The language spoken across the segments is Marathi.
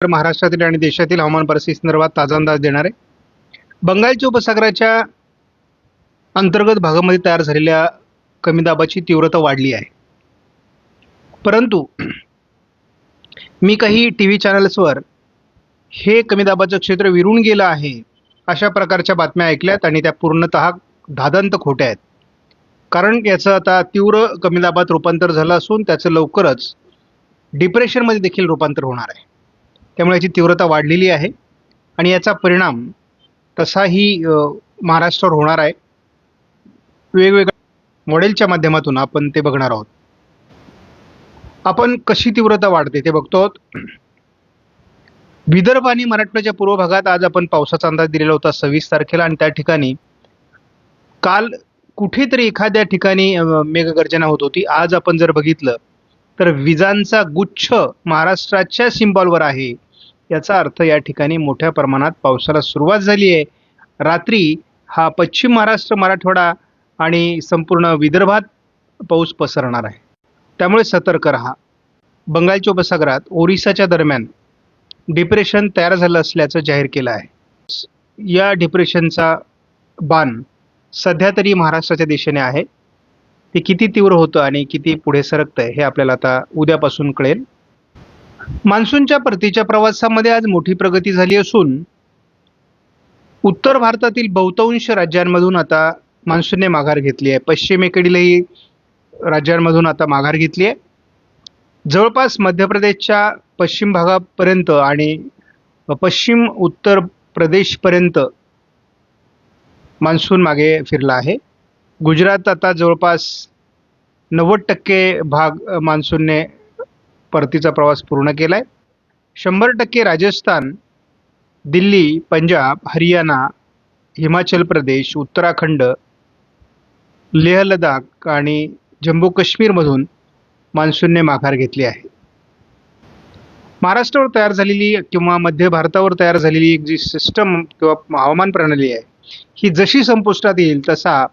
तर महाराष्ट्रातील आणि देशातील हवामान परिस्थितीसंदर्भात ताजा अंदाज देणार. आहे बंगालच्या उपसागराच्या अंतर्गत भागामध्ये तयार झालेल्या कमी दाबाची तीव्रता वाढली आहे. परंतु मी काही टी व्ही चॅनल्सवर हे कमी दाबाचं क्षेत्र विरून गेलं आहे अशा प्रकारच्या बातम्या ऐकल्यात आणि त्या पूर्णतः धादंत खोट्या आहेत. कारण याचं आता तीव्र कमी दाबात रूपांतर झालं असून त्याचं लवकरच डिप्रेशनमध्ये देखील रूपांतर होणार आहे. त्यामुळे याची तीव्रता वाढलेली आहे. आणि याचा परिणाम तसाही महाराष्ट्रावर होणार आहे. वेगवेगळ्या मॉडेलच्या माध्यमातून आपण ते बघणार आहोत. आपण कशी तीव्रता वाढते ते बघतो आहोत. विदर्भ आणि मराठवाड्याच्या पूर्व भागात आज आपण पावसाचा अंदाज दिलेला होता सव्वीस तारखेला. आणि त्या ठिकाणी काल कुठेतरी एखाद्या ठिकाणी मेघगर्जना होत होती. आज आपण जर बघितलं तर विजांचा गुच्छ महाराष्ट्राच्या सिम्बॉलवर आहे. याचा अर्थ या ठिकाणी मोठ्या प्रमाणात पावसाला सुरुवात झाली आहे. रात्री हा पश्चिम महाराष्ट्र मराठवाडा आणि संपूर्ण विदर्भात पाऊस पसरणार आहे. त्यामुळे सतर्क राहा. बंगालच्या उपसागरात ओरिसाच्या दरम्यान डिप्रेशन तयार झालं असल्याचं जाहीर केलं आहे. या डिप्रेशनचा बाण सध्या तरी महाराष्ट्राच्या दिशेने आहे. ते किती तीव्र होतं आणि किती पुढे सरकतं आहे हे आपल्याला आता उद्यापासून कळेल. मान्सूनच्या परतीच्या प्रवासामध्ये आज मोठी प्रगती झाली असून उत्तर भारतातील बहुतांश राज्यांमधून आता मान्सूनने माघार घेतली आहे. पश्चिमेकडीलही राज्यांमधून आता माघार घेतली आहे. जवळपास मध्य प्रदेशच्या पश्चिम भागापर्यंत आणि पश्चिम उत्तर प्रदेशपर्यंत मान्सून मागे फिरला आहे. गुजरात आता जवळपास नव्वद टक्के भाग मान्सूनने परतीचा प्रवास पूर्ण केला आहे शंभर टक्के राजस्थान दिल्ली पंजाब हरियाणा हिमाचल प्रदेश उत्तराखंड लेह लडाख आणि जम्मू काश्मीरमधून मान्सूनने माघार घेतली आहे. महाराष्ट्रावर तयार झालेली किंवा मध्य भारतावर तयार झालेली एक जी सिस्टम किंवा हवामान प्रणाली आहे ही जशी संपुष्टात येईल तसा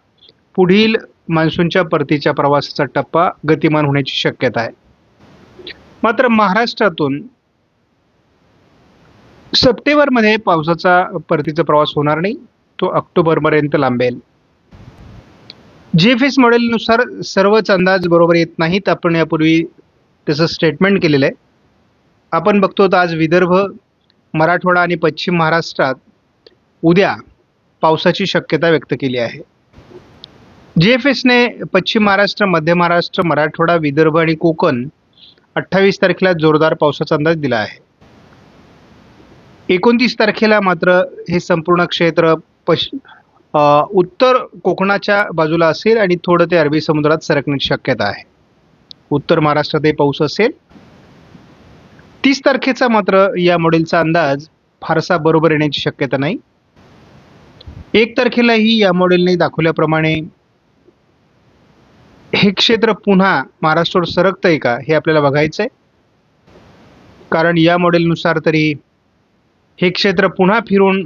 पुढील मान्सूनच्या परतीच्या प्रवासाचा टप्पा गतिमान होण्याची शक्यता आहे. मात्र महाराष्ट्रातून सप्टेंबरमध्ये पावसाचा परतीचा प्रवास होणार नाही तो ऑक्टोबरपर्यंत लांबेल. जी एफ एस मॉडेलनुसार सर्वच अंदाज बरोबर येत नाहीत आपण यापूर्वी त्याचं स्टेटमेंट केलेलं आहे. आपण बघतो तर आज विदर्भ मराठवाडा आणि पश्चिम महाराष्ट्रात उद्या पावसाची शक्यता व्यक्त केली आहे. जी एफ एसने पश्चिम महाराष्ट्र मध्य महाराष्ट्र मराठवाडा विदर्भ आणि कोकण अठ्ठावीस तारखेला जोरदार पावसाचा अंदाज दिला आहे. एकोणतीस तारखेला मात्र हे संपूर्ण क्षेत्र पश उत्तर कोकणाच्या बाजूला असेल आणि थोडं ते अरबी समुद्रात सरकण्याची शक्यता आहे. उत्तर महाराष्ट्रातही पाऊस असेल. तीस तारखेचा मात्र या मॉडेलचा अंदाज फारसा बरोबर येण्याची शक्यता नाही. एक तारखेलाही या मॉडेलने दाखवल्याप्रमाणे हे क्षेत्र पुन्हा महाराष्ट्रावर सरकतंय का हे आपल्याला बघायचं आहे कारण या मॉडेलनुसार तरी हे क्षेत्र पुन्हा फिरून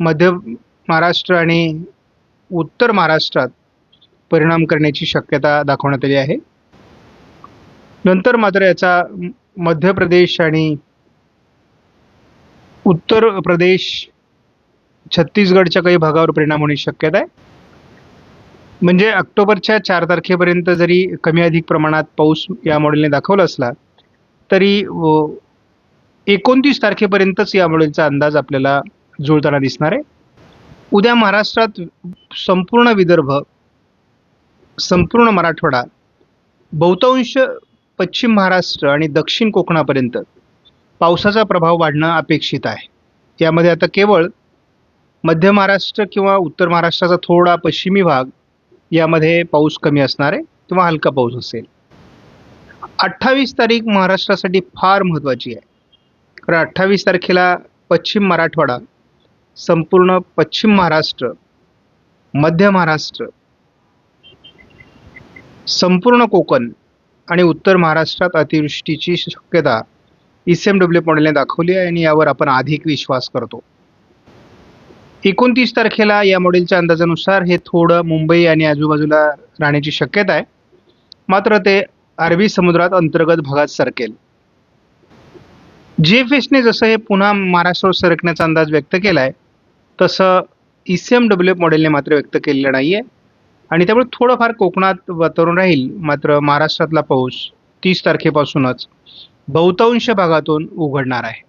मध्य महाराष्ट्र आणि उत्तर महाराष्ट्रात परिणाम करण्याची शक्यता दाखवण्यात आली आहे. नंतर मात्र याचा मध्य प्रदेश आणि उत्तर प्रदेश छत्तीसगडच्या काही भागावर परिणाम होण्याची शक्यता आहे. म्हणजे ऑक्टोबरच्या चार तारखेपर्यंत जरी कमी अधिक प्रमाणात पाऊस या मॉडेलने दाखवला असला तरी एकोणतीस तारखेपर्यंतच या मॉडेलचा अंदाज आपल्याला जुळताना दिसणार आहे. उद्या महाराष्ट्रात संपूर्ण विदर्भ संपूर्ण मराठवाडा बहुतांश पश्चिम महाराष्ट्र आणि दक्षिण कोकणापर्यंत पावसाचा प्रभाव वाढणं अपेक्षित आहे. यामध्ये आता केवळ मध्य महाराष्ट्र किंवा उत्तर महाराष्ट्राचा थोडा पश्चिमी भाग यामध्ये पाऊस कमी असणार आहे किंवा हलका पाऊस असेल. अठ्ठावीस तारीख महाराष्ट्रासाठी फार महत्त्वाची आहे. कारण अठ्ठावीस तारखेला पश्चिम मराठवाडा संपूर्ण पश्चिम महाराष्ट्र मध्य महाराष्ट्र संपूर्ण कोकण आणि उत्तर महाराष्ट्रात अतिवृष्टीची शक्यता एस एम डब्ल्यू मॉडेलने दाखवली आहे आणि यावर आपण अधिक विश्वास करतो. एकोणतीस तारखेला या मॉडेलच्या अंदाजानुसार हे थोडं मुंबई आणि आजूबाजूला राहण्याची शक्यता आहे. मात्र ते अरबी समुद्रात अंतर्गत भागात सरकेल. जी एफ एसने जसं हे पुन्हा महाराष्ट्रावर सरकण्याचा अंदाज व्यक्त केला आहे तसं E C M W F मॉडेलने मात्र व्यक्त केलेलं नाही आहे आणि त्यामुळे थोडंफार कोकणात वातावरण राहील मात्र महाराष्ट्रातला पाऊस तीस तारखेपासूनच बहुतांश भागातून उघडणार आहे.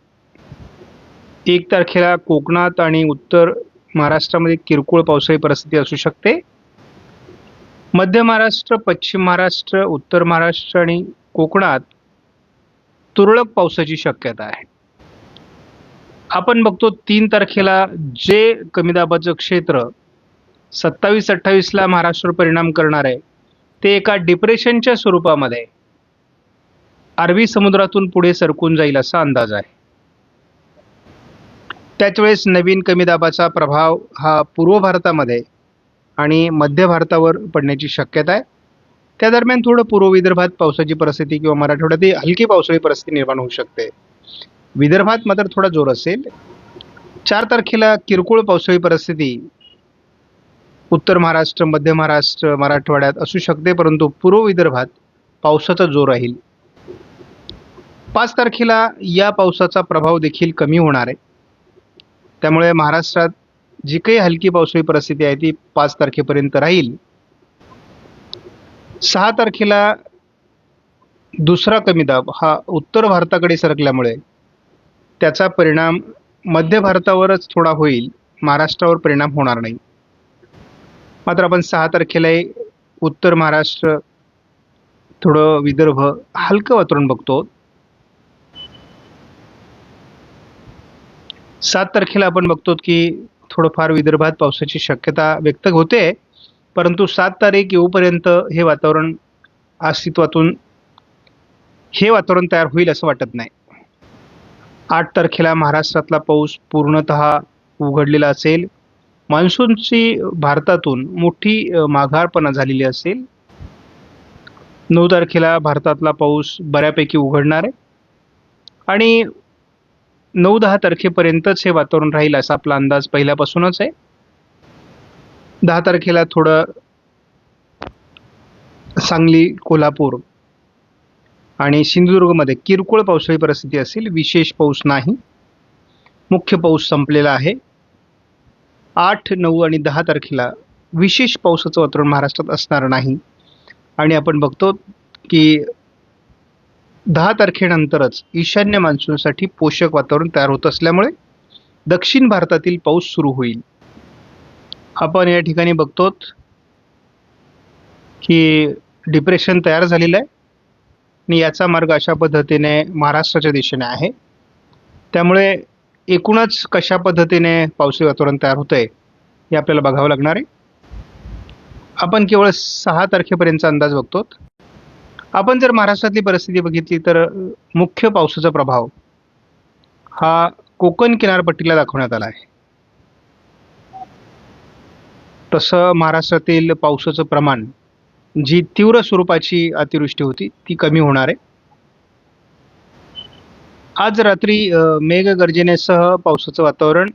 एक तारखेला कोकणात आणि उत्तर महाराष्ट्रामध्ये किरकोळ पावसाळी परिस्थिती असू शकते. मध्य महाराष्ट्र पश्चिम महाराष्ट्र उत्तर महाराष्ट्र आणि कोकणात तुरळक पावसाची शक्यता आहे. आपण बघतो तीन तारखेला जे कमी दाबाचं क्षेत्र सत्तावीस अठ्ठावीसला महाराष्ट्रावर परिणाम करणार आहे ते एका डिप्रेशनच्या स्वरूपामध्ये अरबी समुद्रातून पुढे सरकून जाईल असा अंदाज आहे. त्याच वेळेस नवीन कमी दाबाचा प्रभाव हा पूर्व भारतामध्ये आणि मध्य भारतावर पडण्याची शक्यता आहे. त्या दरम्यान थोडं पूर्व विदर्भात पावसाची परिस्थिती किंवा मराठवाड्यातही हलकी पावसाळी परिस्थिती निर्माण होऊ शकते. विदर्भात मात्र थोडा जोर असेल. चार तारखेला किरकोळ पावसाळी परिस्थिती उत्तर महाराष्ट्र मध्य महाराष्ट्र मराठवाड्यात असू शकते परंतु पूर्व विदर्भात पावसाचा जोर राहील. पाच तारखेला या पावसाचा प्रभाव देखील कमी होणार आहे. त्यामुळे महाराष्ट्रात जी काही हलकी पावसाळी परिस्थिती आहे ती पाच तारखेपर्यंत राहील. सहा तारखेला दुसरा कमी दाब हा उत्तर भारताकडे सरकल्यामुळे त्याचा परिणाम मध्य भारतावरच थोडा होईल महाराष्ट्रावर परिणाम होणार नाही. मात्र आपण सहा तारखेलाही उत्तर महाराष्ट्र थोडं विदर्भ हलकं वातावरण बघतो. सात तारखेला आपण बघतो की थोडंफार विदर्भात पावसाची शक्यता व्यक्त होते परंतु सात तारीख येऊपर्यंत हे वातावरण अस्तित्वातून हे वातावरण तयार होईल असं वाटत नाही. आठ तारखेला महाराष्ट्रातला पाऊस पूर्णत उघडलेला असेल. मान्सूनची भारतातून मोठी माघारपणा झालेली असेल. नऊ तारखेला भारतातला पाऊस बऱ्यापैकी उघडणार आहे. आणि नऊ दहा तारखेपर्यंतच हे वातावरण राहील असा आपला अंदाज पहिल्यापासूनच आहे. दहा तारखेला थोडं सांगली कोल्हापूर आणि सिंधुदुर्गमध्ये किरकोळ पावसाळी परिस्थिती असेल विशेष पाऊस नाही. मुख्य पाऊस संपलेला आहे. आठ नऊ आणि दहा तारखेला विशेष पावसाचं वातावरण महाराष्ट्रात असणार नाही. आणि आपण बघतो की दहा तारखेनंतरच ईशान्य मान्सूनसाठी पोषक वातावरण तयार होत असल्यामुळे दक्षिण भारतातील पाऊस सुरू होईल. आपण या ठिकाणी बघतो की डिप्रेशन तयार झालेलं आहे आणि याचा मार्ग अशा पद्धतीने महाराष्ट्राच्या दिशेने आहे. त्यामुळे एकूणच कशा पद्धतीने पावसाळी वातावरण तयार होतंय हे आपल्याला बघावं लागणार आहे. आपण केवळ सहा तारखेपर्यंतचा अंदाज बघतो आपण जर महाराष्ट्रातली परिस्थिती बघितली तर मुख्य पावसाचा प्रभाव हा कोकण किनारपट्टीला दाखवण्यात आला आहे. तसं महाराष्ट्रातील पावसाचं प्रमाण जी तीव्र स्वरूपाची अतिवृष्टी होती ती कमी होणार आहे. आज रात्री मेघगर्जनेसह पावसाचं वातावरण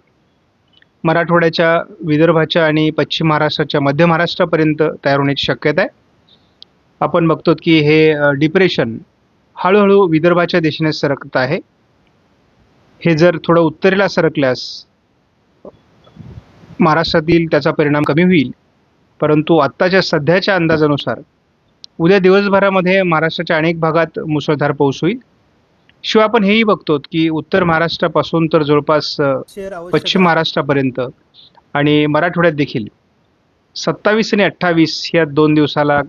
मराठवाड्याच्या विदर्भाच्या आणि पश्चिम महाराष्ट्राच्या मध्य महाराष्ट्रापर्यंत तयार होण्याची शक्यता आहे. आपण बघतो की हे डिप्रेशन हळूहळू विदर्भाच्या दिशेने सरकत आहे. हे जर थोडं उत्तरेला सरकल्यास महाराष्ट्रातील त्याचा परिणाम कमी होईल. परंतु आत्ताच्या सध्याच्या अंदाजानुसार उद्या दिवसभरामध्ये महाराष्ट्राच्या अनेक भागात मुसळधार पाऊस होईल. शिवाय आपण हेही बघतो की उत्तर महाराष्ट्रापासून तर जवळपास पश्चिम महाराष्ट्रापर्यंत आणि मराठवाड्यात देखील सत्तावीस आणि अठ्ठावीस या दोन दिवसाला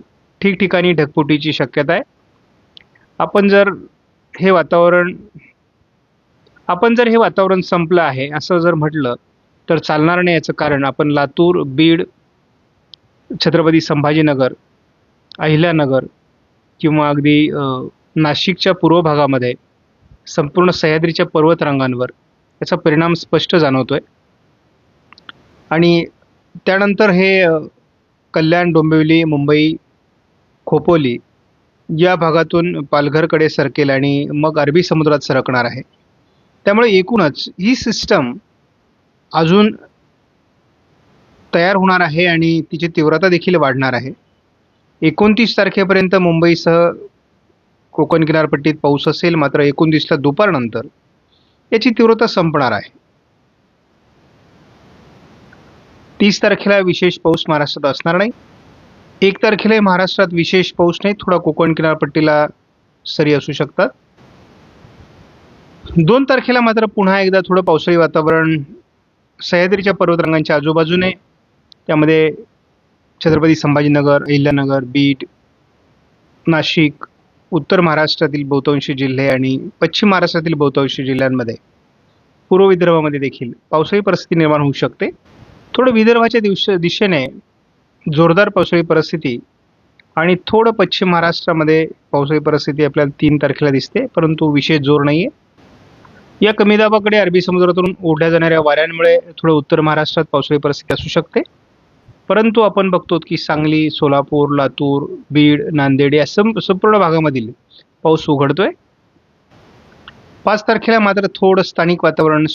ठिकठिकाणी ढगफुटीची शक्यता आहे. आपण जर हे वातावरण आपण जर हे वातावरण संपलं आहे असं जर म्हटलं तर चालणार नाही याचं कारण आपण लातूर बीड छत्रपती संभाजीनगर अहिल्यानगर किंवा अगदी नाशिकच्या पूर्व भागामध्ये संपूर्ण सह्याद्रीच्या पर्वतरांगांवर याचा परिणाम स्पष्ट जाणवतोय. आणि त्यानंतर हे कल्याण डोंबिवली मुंबई खोपोली या भागातून पालघरकडे सरकेल आणि मग अरबी समुद्रात सरकणार आहे. त्यामुळे एकूणच ही सिस्टम अजून तयार होणार आहे आणि तिची तीव्रता देखील वाढणार आहे. एकोणतीस तारखेपर्यंत मुंबईसह कोकण किनारपट्टीत पाऊस असेल मात्र एकोणतीसला दुपारनंतर याची तीव्रता संपणार आहे. तीस तारखेला विशेष पाऊस महाराष्ट्रात असणार नाही. एक तारखेला महाराष्ट्रात विशेष पाऊस नाही थोडा कोकण किनारपट्टीला सरी असू शकतात. दोन तारखेला मात्र पुन्हा एकदा थोडं पावसाळी वातावरण सह्याद्रीच्या पर्वतरांगांच्या आजूबाजूने त्यामध्ये छत्रपती संभाजीनगर अहिल्यानगर बीड नाशिक उत्तर महाराष्ट्रातील बहुतांशी जिल्हे आणि पश्चिम महाराष्ट्रातील बहुतांशी जिल्ह्यांमध्ये पूर्व विदर्भामध्ये देखील पावसाळी परिस्थिती निर्माण होऊ शकते. थोडं विदर्भाच्या दिवस दिशेने जोरदार पावसाळी परिस्थिती आणि थोडं पश्चिम महाराष्ट्रामध्ये पावसाळी परिस्थिती आपल्याला तीन तारखेला दिसते परंतु विशेष जोर नाही आहे या कमी दाबाकडे अरबी समुद्रातून ओढल्या जाणाऱ्या वाऱ्यांमुळे थोडं उत्तर महाराष्ट्रात पावसाळी परिस्थिती असू शकते. परंतु आपण बघतो की सांगली सोलापूर लातूर बीड नांदेड या सं संपूर्ण भागामधील पाऊस उघडतोय. पाच तारखेला मात्र थोडं स्थानिक वातावरण